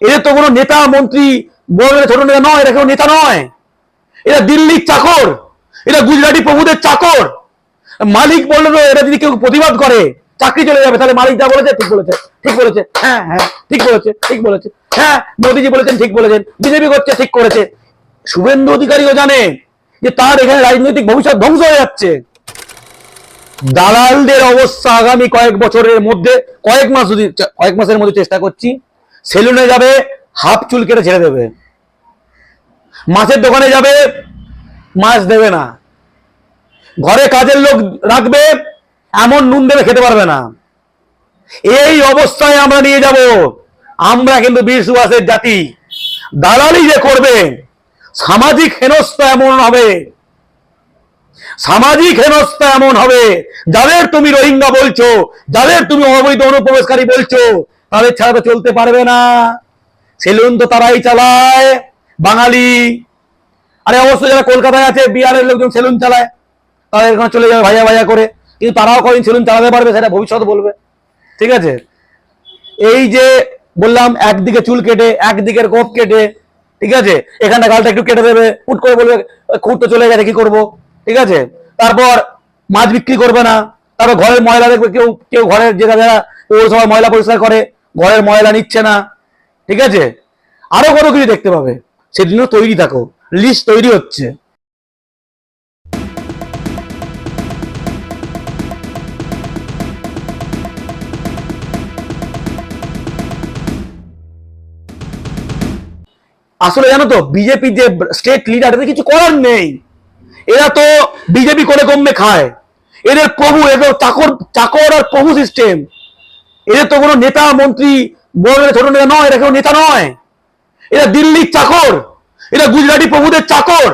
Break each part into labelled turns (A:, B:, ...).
A: এদের তো কোনো নেতা, মন্ত্রী, বড় ছোট নেতা নয়, এরা কেউ নেতা নয়। এরা দিল্লির চাকর, এরা গুজরাটি প্রভুদের চাকর। মালিক বলল এরা যদি কেউ প্রতিবাদ করে, চাকরি চলে যাবে, তাহলে মালিক যা বলেছে ঠিক বলেছে ঠিক বলেছে হ্যাঁ হ্যাঁ ঠিক বলেছে ঠিক বলেছে হ্যাঁ মোদিজি বলেছেন, ঠিক বলেছেন, বিজেপি করছে, ঠিক করেছে। শুভেন্দু অধিকারীও জানে যে তার এখানে রাজনৈতিক ভবিষ্যৎ ধ্বংস হয়ে যাচ্ছে। দালালদের অবস্থা আগামী কয়েক বছরের মধ্যে, কয়েক মাস যদি, কয়েক মাসের মধ্যে চেষ্টা করছি সেলুনে যাবে, হাফ চুল কেটে ছেড়ে দেবে। মাছের দোকানে যাবে, মাছ দেবে না। ঘরে কাজের লোক রাখবে, এমন নুন দেবে খেতে পারবে না। এই অবস্থায় আমরা নিয়ে যাব। আমরা কিন্তু বীর জাতি। দালালি যে করবে, সামাজিক হেনস্থা এমন হবে। সামাজিক হেনস্থা এমন হবে। যাদের তুমি রোহিঙ্গা বলছো, যাদের তুমি অবৈধ অনুপ্রবেশকারী বলছো তাদের ছাড়া তো চলতে পারবে না। সেলুন তো তারাই চালায়, বাঙালি। আরে অবশ্য যারা কলকাতায় আছে, বিহারের লোকজন সেলুন চালায়, তাদের এখানে চলে যাবে ভাইয়া ভাইয়া করে। কিন্তু তারাও কদিন সেলুন চালাতে পারবে, সেটা ভবিষ্যৎ বলবে। ঠিক আছে? এই যে বললাম, একদিকে চুল কেটে, একদিকের কোপ কেটে, ঠিক আছে? এখানটা গালটা একটু কেটে দেবে, হুট করে বলবে খুঁট তো চলে গেছে, কি করব? ঠিক আছে? তারপর মাছ বিক্রি করবে না। তারপর ঘরের ময়লা দেখবে, কেউ কেউ ঘরের যেটা যারা পৌরসভার ময়লা পরিষ্কার করে। ঘরের ময়লা নিচ্ছে না, ঠিক আছে? আরও কত কিছু দেখতে পাবে। সেদিনও তৈরি থাকো লিস্ট তৈরি হচ্ছে। আসলে জানো তো বিজেপি যে স্টেট লিডার এদের কিছু করার নেই। এরা তো বিজেপি করে কমবে খায়। এদের প্রভু, এদের চাকর চাকর আর প্রভু সিস্টেম এদের তো কোনো নেতা, মন্ত্রী বড় ছোট নেতা নয়, এরা কেউ নেতা নয়। এরা দিল্লির চাকর, এরা গুজরাটি প্রভুদের চাকর।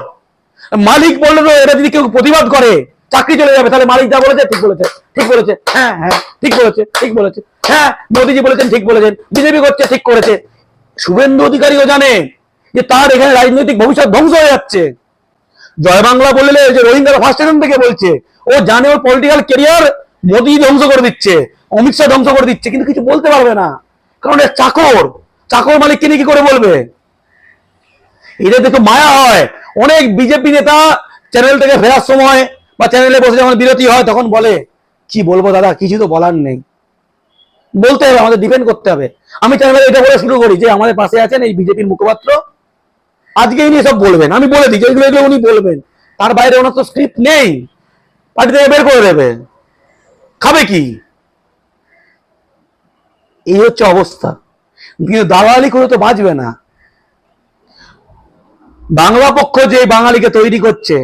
A: মালিক বলল তো এরা যদি কেউ প্রতিবাদ করে, চাকরি চলে যাবে, তাহলে মালিক যা বলেছে, ঠিক বলেছে ঠিক বলেছে হ্যাঁ হ্যাঁ ঠিক বলেছে ঠিক বলেছে হ্যাঁ মোদিজি বলেছেন, ঠিক বলেছেন, বিজেপি করছে, ঠিক করেছে। শুভেন্দু অধিকারীও জানে যে তার এখানে রাজনৈতিক ভবিষ্যৎ ধ্বংস হয়ে যাচ্ছে। জয় বাংলা বললে যে রোহিঙ্গারা ফার্স্ট থেকে বলছে, ও জানে ওর পলিটিক্যাল কেরিয়ার মোদি ধ্বংস করে দিচ্ছে, অমিত শাহ ধ্বংস করে দিচ্ছে, কিন্তু কিছু বলতে পারবে না। কারণ চাকর। চাকর মালিককে নিয়ে কি করে বলবে? এদের দেখে মায়া হয়। অনেক বিজেপি নেতা চ্যানেল থেকে ফেরার সময় বা চ্যানেলে বসে যখন বিরতি হয়, তখন বলে, কি বলব দাদা? কিছু তো বলার নেই। বলতে হবে, আমাদের ডিপেন্ড করতে হবে। আমি চ্যানেলে এটা বলে শুরু করি যে, আমাদের পাশে আছেন এই বিজেপির মুখপাত্র। আজকে ইনি সব বলবেন। আমি বলে দিই যেগুলো উনি বলবেন। তার বাইরে ওনার তো স্ক্রিপ্ট নেই। পার্টি থেকে বের করে দেবে। খাবে কি? এই হচ্ছে অবস্থা। কিন্তু দালালি করে তো বাঁচবে না। বাংলা পক্ষ যে বাঙালিকে তৈরি করছে,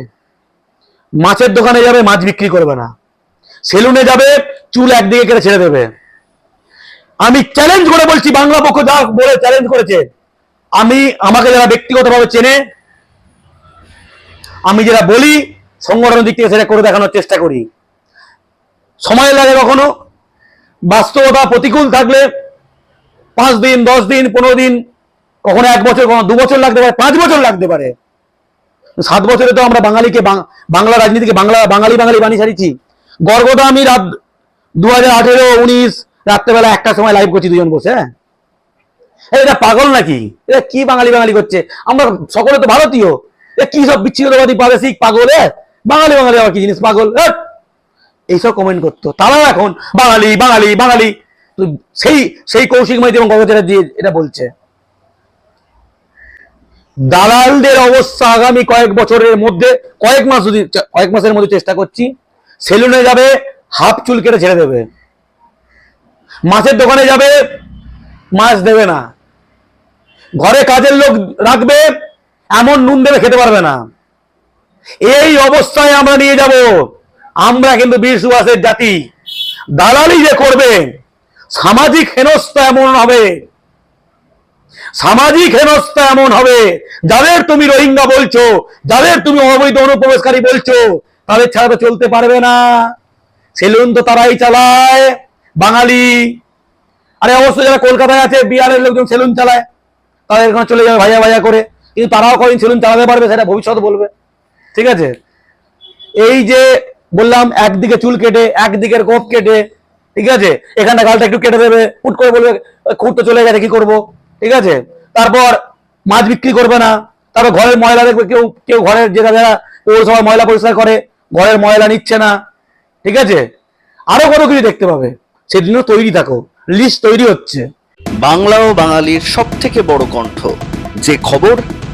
A: মাছের দোকানে যাবে, মাছ বিক্রি করবে না। সেলুনে যাবে, চুল একদিকে কেটে ছেড়ে দেবে। আমি চ্যালেঞ্জ করে বলছি, বাংলা পক্ষ যা বলে চ্যালেঞ্জ করেছে, আমি, আমাকে যারা ব্যক্তিগতভাবে চেনে, আমি যেটা বলি, সংগঠনের দিক থেকে সেটা করে দেখানোর চেষ্টা করি। সময় লাগে কখনো? বাস্তবতা প্রতিকূল থাকলে পাঁচ দিন, দশ দিন, পনেরো দিন, কখনো এক বছর, কখনো দু বছর লাগতে পারে, পাঁচ বছর লাগতে পারে। সাত বছরে তো আমরা বাঙালিকে বাংলা রাজনীতিকে বাংলা, বাঙালি বাঙালি বানিয়ে সারিছি গর্গদা আমি রাত দু হাজার আঠেরো, উনিশ, রাত্রেবেলা একটা সময় লাইভ করছি দুজন বসে হ্যাঁ? এটা পাগল নাকি? এটা কি বাঙালি বাঙালি করছে? আমরা সকলে তো ভারতীয়। এ কি সব বিচ্ছিন্নতাবাদী, প্রাদেশিক পাগল এ বাঙালি বাঙালি আবার কি জিনিস? পাগল এ! এইসব কমেন্ট করতো। তারাও এখন বাঙালি বাঙালি বাঙালি। সেই সেই কৌশিক মাইতি এবং গগচেরা দিয়ে এটা বলছে। দালালদের অবস্থা আগামী কয়েক বছরের মধ্যে, কয়েক মাস যদি, কয়েক মাসের মধ্যে চেষ্টা করছি, সেলুনে যাবে, হাফ চুল কেটে ছেড়ে দেবে। মাছের দোকানে যাবে, মাছ দেবে না। ঘরে কাজের লোক রাখবে, এমন নুন দেবে খেতে পারবে না। এই অবস্থায় আমরা নিয়ে যাব। আমরা কিন্তু বীর জাতি। দালালি যে করবে, সামাজিক হেনস্থা এমন হবে। সামাজিক হেনস্থা এমন হবে। যাদের তুমি রোহিঙ্গা বলছো, যাদের তুমি অবৈধ অনুপ্রবেশকারী বলছো, তাদের ছাড়া তো চলতে পারবে না। সেলুন তো তারাই চালায়, বাঙালি। আরে অবশ্য যারা কলকাতায় আছে, বিহারের লোকজন সেলুন চালায়, তাদের এখানে চলে যাবে ভাইয়া ভাইয়া করে। কিন্তু তারাও কদিন সেলুন চালাতে পারবে, সেটা ভবিষ্যৎ বলবে। ঠিক আছে? এই যে বললাম, একদিকে চুল কেটে, একদিকের কোপ কেটে, ঠিক আছে? এখানটা গালটা একটু কেটে দেবে, ফুট করে বলবে খুঁট তো চলে গেছে, কি করব? ঠিক আছে? তারপর মাছ বিক্রি করবে না। তারপর ঘরের ময়লা দেখবে কেউ কেউ ঘরের যেটা যারা পৌরসভার ময়লা পরিষ্কার করে, ঘরের ময়লা নিচ্ছে না। ঠিক আছে? আরও কত কিছু দেখতে পাবে। সেদিনও তৈরি থাকো। লিস্ট তৈরি হচ্ছে।
B: বাংলা ও বাঙালির সব থেকে বড় কণ্ঠ। যে খবর